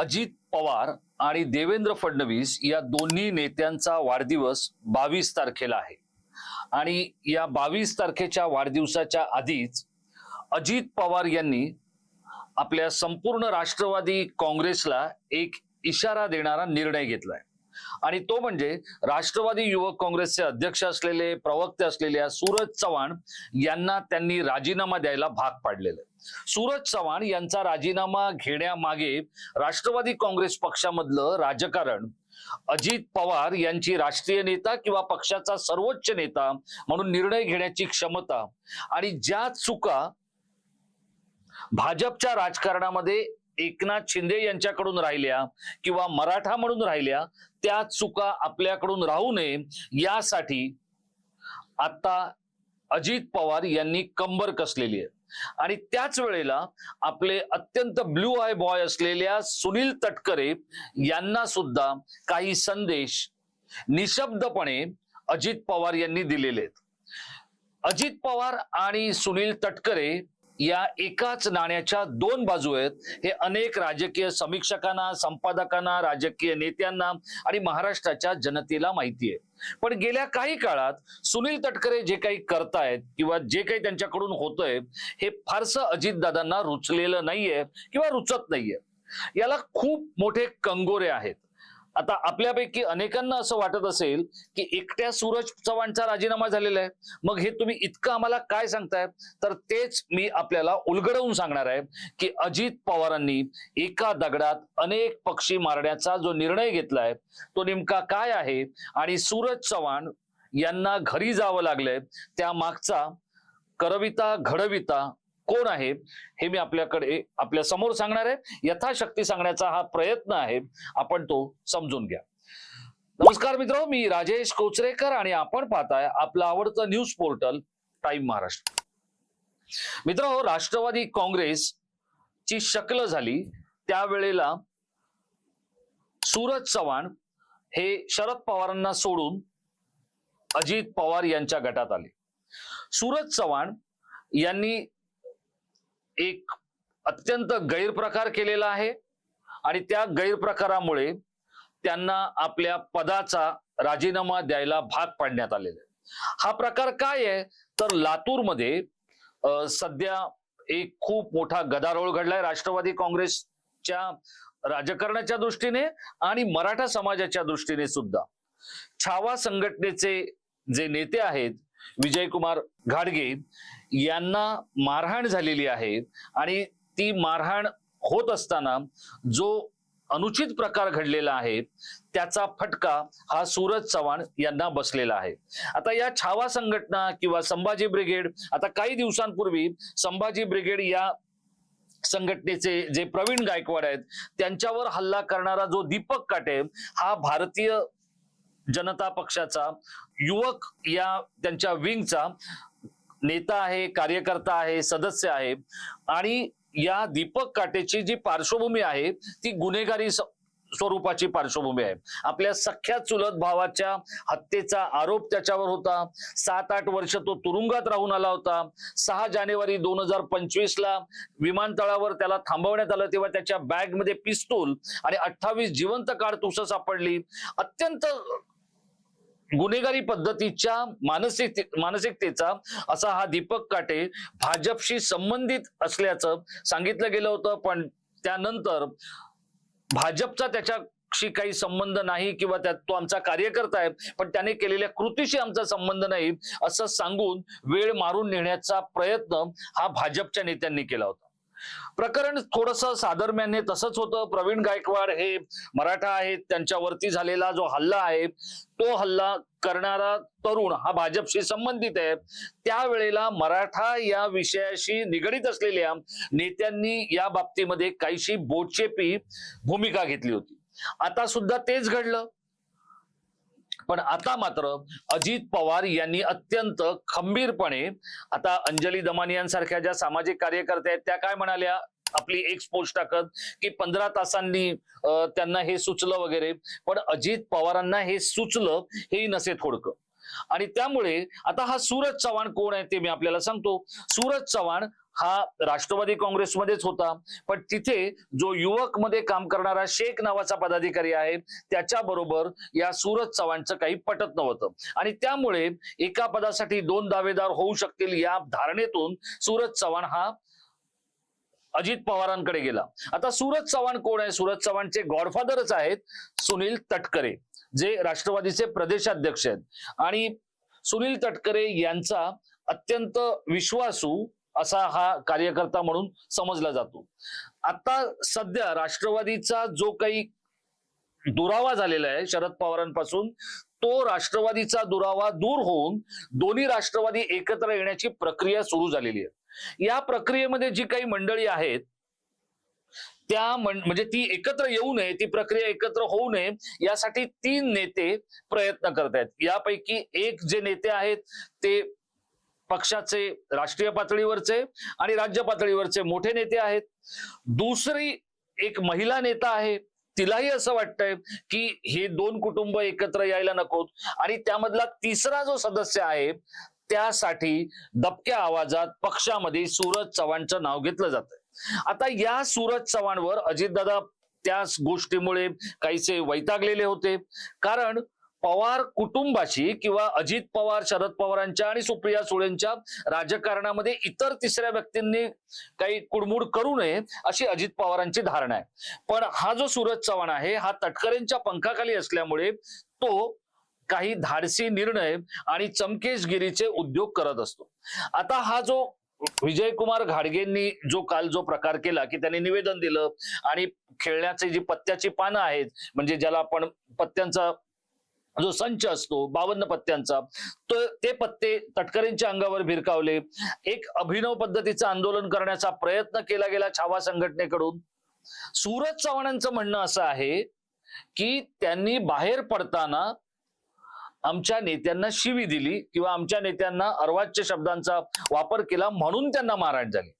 अजित पवार आणि देवेंद्र फडणवीस या दोन्ही नेत्यांचा वाढदिवस बावीस तारखेला आहे. आणि या बावीस तारखेच्या वाढदिवसाच्या आधीच अजित पवार यांनी आपल्या संपूर्ण राष्ट्रवादी काँग्रेसला एक इशारा देणारा निर्णय घेतलाय. आणि तो म्हणजे राष्ट्रवादी युवक काँग्रेसचे अध्यक्ष असलेले प्रवक्ते असलेल्या सूरज चव्हाण यांना त्यांनी राजीनामा द्यायला भाग पाडलेलं. सूरज चव्हाण यांचा राजीनामा घेण्यामागे राष्ट्रवादी काँग्रेस पक्षामधलं राजकारण अजित पवार यांची राष्ट्रीय नेता किंवा पक्षाचा सर्वोच्च नेता म्हणून निर्णय घेण्याची क्षमता आणि ज्या चुका भाजपच्या राजकारणामध्ये एकनाथ शिंदे यांच्याकडून राहिल्या किंवा मराठा म्हणून राहिल्या त्या चुका आपल्याकडून राहू नये यासाठी आता अजित पवार यांनी कंबर कसलेली आहे. आणि त्याच वेळेला आपले अत्यंत ब्लू आय बॉय असलेल्या सुनील तटकरे यांना सुद्धा काही संदेश निशब्दपणे अजित पवार यांनी दिलेले आहेत. अजित पवार आणि सुनील तटकरे या एकाच नाण्याच्या दोन बाजू आहेत. हे अनेक राजकीय समीक्षकांना संपादकांना राजकीय नेत्यांना आणि महाराष्ट्राच्या जनतेला माहिती आहे. पण गेल्या काही काळात सुनील तटकरे जे काही करतायत किंवा जे काही त्यांच्याकडून होतंय हे फारसं अजितदादांना रुचलेलं नाहीये किंवा रुचत नाहीये. याला खूप मोठे कंगोरे आहेत. आता आपल्यापैकी अनेकांना असं वाटत असेल की एकट्या सूरज चव्हाणचा राजीनामा झालेला आहे. मग हे तुम्ही इतकं आम्हाला काय सांगताय? तर तेच मी आपल्याला उलगडवून सांगणार आहे की अजित पवारांनी एका दगडात अनेक पक्षी मारण्याचा जो निर्णय घेतलाय तो नेमका काय आहे? आणि सूरज चव्हाण यांना घरी जावं लागलंय त्या मागचा करविता घडविता कोण आहे हे मी आपल्याकडे आपल्यासमोर सांगणार आहे. यथाशक्ती सांगण्याचा हा प्रयत्न आहे. आपण तो समजून घ्या. नमस्कार मित्र मी राजेश कोचरेकर आणि आपण पाहताय आपलं आवडतं न्यूज पोर्टल टाइम महाराष्ट्र. मित्र राष्ट्रवादी काँग्रेस ची शकल झाली. त्यावेळेला सूरज चव्हाण हे शरद पवारांना सोडून अजित पवार यांच्या गटात आले. सूरज चव्हाण यांनी एक अत्यंत गैरप्रकार केलेला आहे. आणि त्या गैरप्रकारामुळे त्यांना आपल्या पदाचा राजीनामा द्यायला भाग पाडण्यात आलेला आहे. हा प्रकार काय आहे? तर लातूरमध्ये सध्या एक खूप मोठा गदारोळ घडलाय राष्ट्रवादी काँग्रेसच्या राजकारणाच्या दृष्टीने आणि मराठा समाजाच्या दृष्टीने सुद्धा. छावा संघटनेचे जे नेते आहेत विजयकुमार घाडगे यांना मारहाण झालेली आहे. आणि ती मारहाण होत असताना जो अनुचित प्रकार घडलेला आहे त्याचा फटका हा सूरज चव्हाण यांना बसलेला आहे. आता या छावा संघटना किंवा संभाजी ब्रिगेड आता काही दिवसांपूर्वी संभाजी ब्रिगेड या संघटनेचे जे प्रवीण गायकवाड आहेत त्यांच्यावर हल्ला करणारा जो दीपक काटे हा भारतीय जनता पक्षाचा युवक या त्यांच्या विंगचा नेता आहे कार्यकर्ता आहे सदस्य आहे. आणि या दीपक काटेची जी पार्श्वभूमी आहे ती गुन्हेगारी स्वरूपाची पार्श्वभूमी आहे. आपल्या सख्या चुलत भावाच्या हत्येचा आरोप त्याच्यावर होता. सात आठ वर्ष तो तुरुंगात राहून आला होता. सहा जानेवारी दोन हजार पंचवीस ला विमानतळावर त्याला थांबवण्यात आलं तेव्हा त्याच्या बॅगमध्ये पिस्तूल आणि अठ्ठावीस जिवंत काडतुसं सापडली. अत्यंत गुन्हेगारी पद्धतीच्या मानसिक मानसिकतेचा असा हा दीपक काटे भाजपशी संबंधित असल्याचं सांगितलं गेलं होतं. पण त्यानंतर भाजपचा त्याच्याशी काही संबंध नाही किंवा त्यात तो आमचा कार्यकर्ता आहे पण त्याने केलेल्या कृतीशी आमचा संबंध नाही असं सांगून वेळ मारून नेण्याचा प्रयत्न हा भाजपच्या नेत्यांनी केला होता. प्रकरण थोडस साधर्म्याने तसंच होतं. प्रवीण गायकवाड हे मराठा आहेत. त्यांच्यावरती झालेला जो हल्ला आहे तो हल्ला करणारा तरुण हा भाजपशी संबंधित आहे. त्यावेळेला मराठा या विषयाशी निगडीत असलेल्या नेत्यांनी या बाबतीमध्ये काहीशी बोचेपी भूमिका घेतली होती. आता सुद्धा तेच घडलं. पण आता मात्र अजित पवार यांनी अत्यंत खंबीरपणे आता अंजली दमानी यांसारख्या ज्या सामाजिक कार्यकर्त्या आहेत त्या काय म्हणाल्या? आपली एक पोस्ट टाकत की पंधरा तासांनी त्यांना हे सुचलं वगैरे पण अजित पवारांना हे सुचलं हेही नसे थोडकं. आणि त्यामुळे आता हा सूरज चव्हाण कोण आहे ते मी आपल्याला सांगतो. सूरज चव्हाण हा राष्ट्रवादी काँग्रेसमध्येच होता. पण तिथे जो युवकमध्ये काम करणारा शेख नावाचा पदाधिकारी आहे त्याच्या बरोबर या सूरज चव्हाणचं काही पटत नव्हतं. आणि त्यामुळे एका पदासाठी दोन दावेदार होऊ शकतील या धारणेतून सूरज चव्हाण हा अजित पवारांकडे गेला. आता सूरज चव्हाण कोण आहे? सूरज चव्हाणचे गॉडफादरच आहेत सुनील तटकरे जे राष्ट्रवादीचे प्रदेशाध्यक्ष आहेत. आणि सुनील तटकरे यांचा अत्यंत विश्वासू असा हा कार्यकर्ता म्हणून समजला जातो. आता सध्या राष्ट्रवादीचा जो काही दुरावा झालेला आहे शरद पवारांपासून तो राष्ट्रवादीचा दुरावा दूर होऊन दोन्ही राष्ट्रवादी एकत्र येण्याची प्रक्रिया सुरू झालेली आहे. या प्रक्रियेमध्ये जी काही मंडळी आहेत त्या म्हणजे ती एकत्र येऊ नये ती प्रक्रिया एकत्र होऊ नये यासाठी तीन नेते प्रयत्न करत आहेत यापैकी एक जे नेते आहेत ते पक्षाचे राष्ट्रीय पातळीवरचे आणि राज्य पातळीवरचे मोठे नेते आहेत. दुसरी एक महिला नेता आहे तिलाही असं वाटतंय की हे दोन कुटुंब एकत्र यायला नकोत. आणि त्यामधला तिसरा जो सदस्य आहे त्यासाठी दबक्या आवाजात पक्षामध्ये सूरज चव्हाणचं नाव घेतलं जात आता या सूरज चव्हाणवर अजितदादा त्याच गोष्टीमुळे काहीसे वैतागलेले होते. कारण पवार कुटुंबाशी किंवा अजित पवार शरद पवारांच्या आणि सुप्रिया सुळेंच्या राजकारणामध्ये इतर तिसऱ्या व्यक्तींनी काही कुडमुड करू नये अशी अजित पवारांची धारणा आहे. पण हा जो सूरज चव्हाण आहे हा तटकरेंच्या पंखाखाली असल्यामुळे तो काही धाडसी निर्णय आणि चमकेशगिरीचे उद्योग करत असतो. आता हा जो विजयकुमार घाडगेंनी जो काल जो प्रकार केला की त्यांनी निवेदन दिलं आणि खेळण्याचे जी पत्त्याची पानं आहेत म्हणजे ज्याला आपण पत्त्यांचा जो संच असतो बावन्न पत्त्यांचा तो ते पत्ते तटकरेंच्या अंगावर भिरकावले. एक अभिनव पद्धतीचं आंदोलन करण्याचा प्रयत्न केला गेला छावा संघटनेकडून. सूरज चव्हाणांचं म्हणणं असं आहे की त्यांनी बाहेर पडताना आमच्या नेत्यांना शिवी दिली किंवा आमच्या नेत्यांना अर्वाच्य शब्दांचा वापर केला म्हणून त्यांना मारहाण झाली.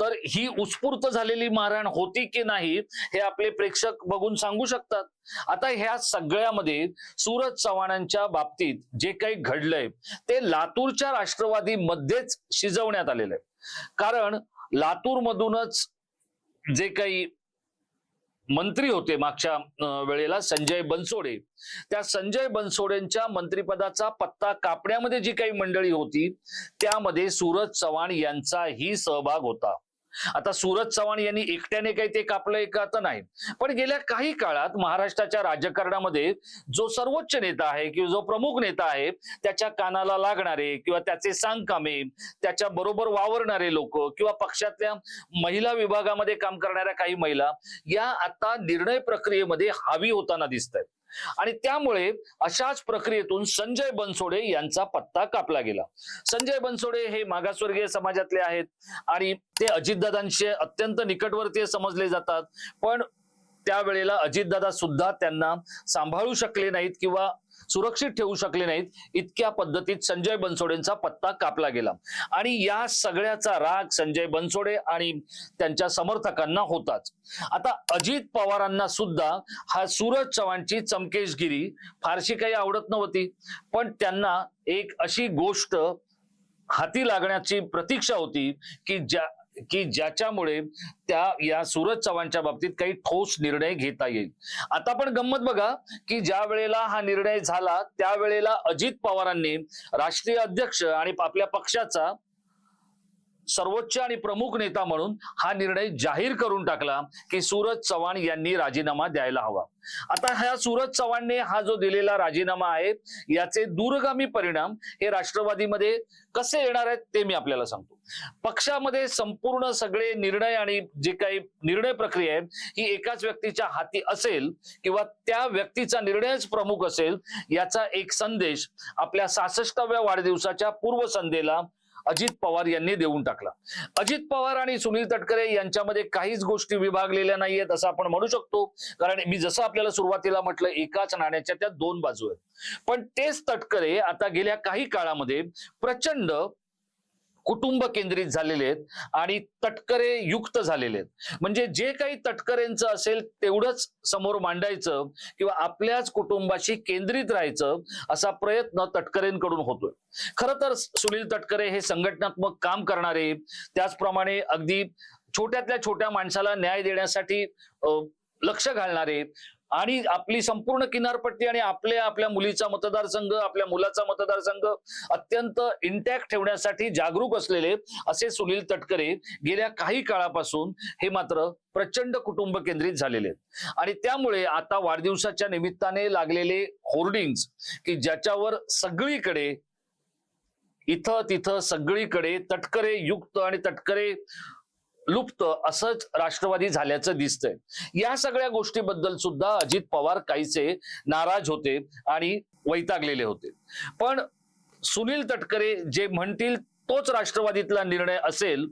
तर ही उत्स्फूर्त झालेली मारहाण होती की नाही हे आपले प्रेक्षक बघून सांगू शकतात. आता ह्या सगळ्यामध्ये सूरज चव्हाणांच्या बाबतीत जे काही घडलंय ते लातूरच्या राष्ट्रवादी मध्येच शिजवण्यात आलेलं आहे. कारण लातूर मधूनच जे काही मंत्री होते मागच्या वेळेला संजय बनसोडे. त्या संजय बनसोडेंच्या मंत्रिपदाचा पत्ता कापण्यामध्ये जी काही मंडळी होती त्यामध्ये सूरज चव्हाण यांचाही सहभाग होता. आता सूरज चव्हाण यांनी एकट्याने काही ते कापलंय का तर नाही. पण गेल्या काही काळात महाराष्ट्राच्या राजकारणामध्ये जो सर्वोच्च नेता आहे किंवा जो प्रमुख नेता आहे त्याच्या कानाला लागणारे किंवा त्याचे सांगकामे त्याच्या बरोबर वावरणारे लोक किंवा पक्षातल्या महिला विभागामध्ये काम करणाऱ्या काही महिला या आता निर्णय प्रक्रियेमध्ये हावी होताना दिसत आहेत आणि त्यामुळे अशाच प्रक्रियेतून संजय बनसोडे यांचा पत्ता कापला गेला. संजय बनसोडे हे मागासवर्गीय समाजातले आहेत आणि ते अजितदादांचे अत्यंत निकटवर्तीय समजले जातात. पण त्यावेळेला अजितदादा सुद्धा त्यांना सांभाळू शकले नाहीत किंवा सुरक्षित ठेवू शकले नाहीत इतक्या पद्धतीत संजय बनसोडेंचा पत्ता कापला गेला. आणि या सगळ्याचा राग संजय बनसोडे आणि त्यांच्या समर्थकांना होताच. आता अजित पवारांना सुद्धा हा सूरज चव्हाणची चमकेशगिरी फारशी काही आवडत नव्हती. पण त्यांना एक अशी गोष्ट हाती लागण्याची प्रतीक्षा होती की ज्या की ज्याच्यामुळे त्या या सूरज चव्हाणच्या बाबतीत काही ठोस निर्णय घेता येईल. आता पण गंमत बघा की ज्या वेळेला हा निर्णय झाला त्यावेळेला अजित पवारांनी राष्ट्रीय अध्यक्ष आणि आपल्या पक्षाचा सर्वोच्च आणि प्रमुख नेता म्हणून हा निर्णय जाहीर करून टाकला की सूरज चव्हाण यांनी राजीनामा द्यायला हवा. आता ह्या सूरज चव्हाणने हा जो दिलेला राजीनामा आहे याचे दूरगामी परिणाम हे राष्ट्रवादीमध्ये कसे येणार आहेत ते मी आपल्याला सांगतो. पक्षामध्ये संपूर्ण सगळे निर्णय आणि जे काही निर्णय प्रक्रिया आहे ही एकाच व्यक्तीच्या हाती असेल किंवा त्या व्यक्तीचा निर्णयच प्रमुख असेल याचा एक संदेश आपल्या सासष्टाव्या वाढदिवसाच्या पूर्वसंध्येला अजित पवार यांनी देऊन टाकला. अजित पवार आणि सुनील तटकरे यांच्यामध्ये काहीच गोष्टी विभागलेल्या नाहीयेत असं आपण म्हणू शकतो. कारण मी जसं आपल्याला सुरुवातीला म्हटलं एकाच नाण्याच्या त्या दोन बाजू आहेत पण तेच तटकरे आता गेल्या काही काळामध्ये प्रचंड कुटुंब केंद्रित झालेले आहेत आणि तटकरे युक्त झालेले आहेत. म्हणजे जे काही तटकरेंचं असेल तेवढंच समोर मांडायचं किंवा आपल्याच कुटुंबाशी केंद्रित राहायचं असा प्रयत्न तटकरेंकडून होतोय. खरं तर सुनील तटकरे हे संघटनात्मक काम करणारे त्याचप्रमाणे अगदी छोट्यातल्या छोट्या माणसाला न्याय देण्यासाठी लक्ष घालणारे आणि आपली संपूर्ण किनारपट्टी आणि आपल्या आपल्या मुलीचा मतदारसंघ आपल्या मुलाचा मतदारसंघ अत्यंत इंटॅक्ट ठेवण्यासाठी जागरूक असलेले असे सुनील तटकरे गेल्या काही काळापासून हे मात्र प्रचंड कुटुंब केंद्रित झालेले आहेत. आणि त्यामुळे आता वाढदिवसाच्या निमित्ताने लागलेले होर्डिंग्स की ज्याच्यावर सगळीकडे इथं तिथं सगळीकडे तटकरे युक्त आणि तटकरे लुप्त असंच राष्ट्रवादी झाल्याचं दिसतंय. या सगळ्या गोष्टीबद्दल सुद्धा अजित पवार काहीसे नाराज होते आणि वैतागलेले होते. पण सुनील तटकरे जे म्हणतील तोच राष्ट्रवादीतला निर्णय असेल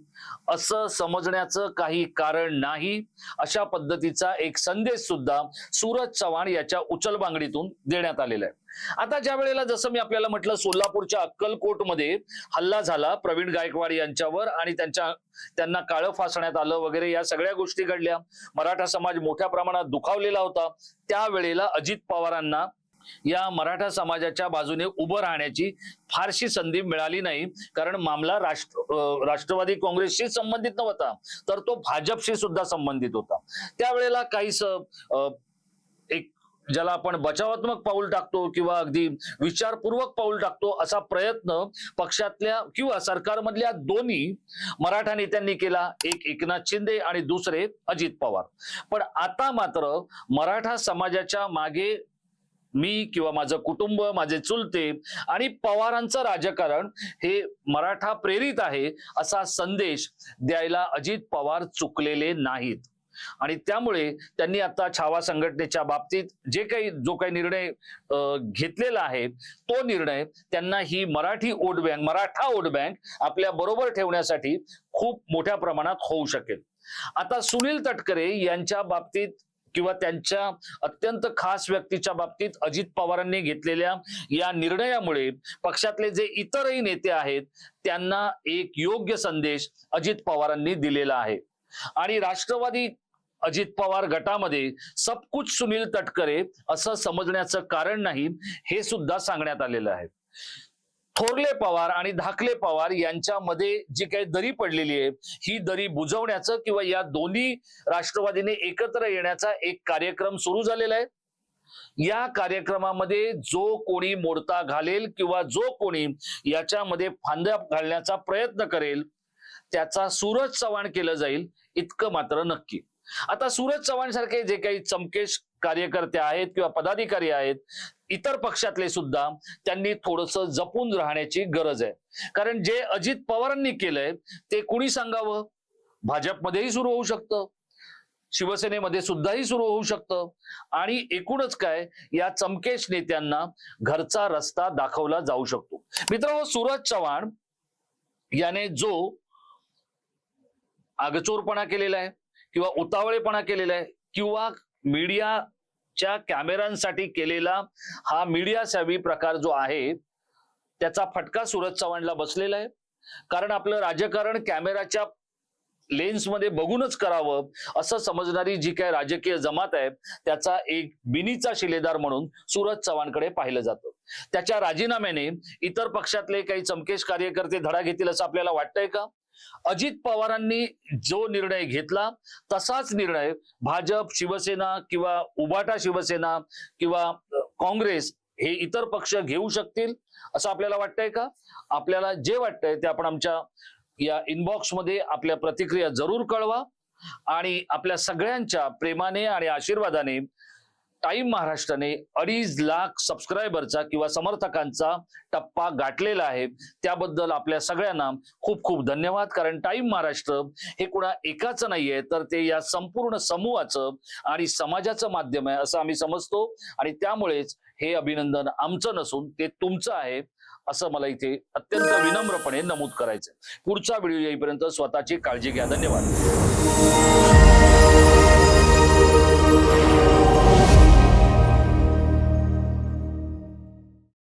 असं समजण्याचं काही कारण नाही. अशा पद्धतीचा एक संदेश सुद्धा सूरज चव्हाण याच्या उचलबांगडीतून देण्यात आलेला आहे. आता ज्या वेळेला जसं मी आपल्याला म्हटलं सोलापूरच्या अक्कलकोटमध्ये हल्ला झाला प्रवीण गायकवाड यांच्यावर आणि त्यांच्या त्यांना काळं फासण्यात आलं वगैरे या सगळ्या गोष्टी घडल्या. मराठा समाज मोठ्या प्रमाणात दुखावलेला होता. त्यावेळेला अजित पवारांना या मराठा समाजाच्या बाजूने उभं राहण्याची फारशी संधी मिळाली नाही. कारण मामला राष्ट्र राष्ट्रवादी काँग्रेसशी संबंधित नव्हता तर तो भाजपशी सुद्धा संबंधित होता. त्यावेळेला काहीस अं, एक ज्याला आपण बचावात्मक पाऊल टाकतो किंवा अगदी विचारपूर्वक पाऊल टाकतो असा प्रयत्न पक्षातल्या किंवा सरकारमधल्या दोन्ही मराठा नेत्यांनी केला. एक एकनाथ शिंदे आणि दुसरे अजित पवार. पण आता मात्र मराठा समाजाच्या मागे मी किंवा माझं कुटुंब माझे चुलते आणि पवारांचं राजकारण हे मराठा प्रेरित आहे असा संदेश द्यायला अजित पवार चुकलेले नाहीत. आणि त्यामुळे त्यांनी आता छावा संघटनेच्या बाबतीत जे काही जो काही निर्णय घेतलेला आहे तो निर्णय त्यांना ही Marathi vote bank Maratha vote bank आपल्या बरोबर ठेवण्यासाठी खूप मोठ्या प्रमाणात होऊ शकेल. आता सुनील तटकरे यांच्या बाबतीत किंवा त्यांच्या अत्यंत खास व्यक्तीच्या बाबतीत अजित पवारांनी घेतलेल्या या निर्णयामुळे पक्षातले जे इतरही नेते आहेत त्यांना एक योग्य संदेश अजित पवारांनी दिलेला आहे. आणि राष्ट्रवादी अजित पवार गटामध्ये सबकुच सुनील तटकरे असं समजण्याचं कारण नाही हे सुद्धा सांगण्यात आलेलं आहे. थोरले पवार आणि धाकले पवार यांच्यामध्ये जी काही दरी पडलेली आहे ही दरी बुजवण्याचं किंवा या दोन्ही राष्ट्रवादीने एकत्र येण्याचा एक कार्यक्रम सुरू झालेला आहे. या कार्यक्रमामध्ये जो कोणी मोडता घालेल किंवा जो कोणी याच्यामध्ये फांद्या घालण्याचा प्रयत्न करेल त्याचा सूरज चव्हाण केलं जाईल इतकं मात्र नक्की. आता सूरज चव्हाण सारखे जे काही चमकेश कार्यकर्ते आहेत किंवा पदाधिकारी आहेत इतर पक्षातले सुद्धा त्यांनी थोडस जपून राहण्याची गरज आहे. कारण जे अजित पवारांनी केलंय ते कुणी सांगावं? भाजपमध्येही सुरू होऊ शकतं. शिवसेनेमध्ये सुद्धाही सुरू होऊ शकतं. आणि एकूणच काय या चमकेश नेत्यांना घरचा रस्ता दाखवला जाऊ शकतो. मित्र सूरज चव्हाण याने जो आगचोरपणा केलेला आहे किंवा उतावळेपणा केलेला आहे किंवा मीडियाच्या कॅमेऱ्यांसाठी केलेला हा मीडिया सॅवी प्रकार जो आहे त्याचा फटका सूरज चव्हाणला बसलेला आहे. कारण आपलं राजकारण कॅमेराच्या लेन्समध्ये बघूनच करावं असं समजणारी जी काय राजकीय जमात आहे त्याचा एक बिनीचा शिलेदार म्हणून सूरज चव्हाणकडे पाहिलं जातं. त्याच्या राजीनाम्याने इतर पक्षातले काही चमकेश कार्यकर्ते धडा घेतील असं आपल्याला वाटतंय का? अजित पवारांनी जो निर्णय घेतला तसाच निर्णय भाजप शिवसेना किंवा उबाटा शिवसेना किंवा काँग्रेस हे इतर पक्ष घेऊ शकतील असं आपल्याला वाटतंय का? आपल्याला जे वाटतंय ते आपण आमच्या या इनबॉक्समध्ये आपल्या प्रतिक्रिया जरूर कळवा आणि आपल्या सगळ्यांच्या प्रेमाने आणि आशीर्वादाने टाइम महाराष्ट्राने अडीच लाख सबस्क्रायबरचा किंवा समर्थकांचा टप्पा गाठलेला आहे. त्याबद्दल आपल्या सगळ्यांना खूप खूप धन्यवाद. कारण टाइम महाराष्ट्र हे कुणा एकाचं नाहीये तर ते या संपूर्ण समूहाचं आणि समाजाचं माध्यम आहे असं आम्ही समजतो. आणि त्यामुळेच हे अभिनंदन आमचं नसून ते तुमचं आहे असं मला इथे अत्यंत विनम्रपणे नमूद करायचंय. पुढचा व्हिडिओ येईपर्यंत स्वतःची काळजी घ्या. धन्यवाद.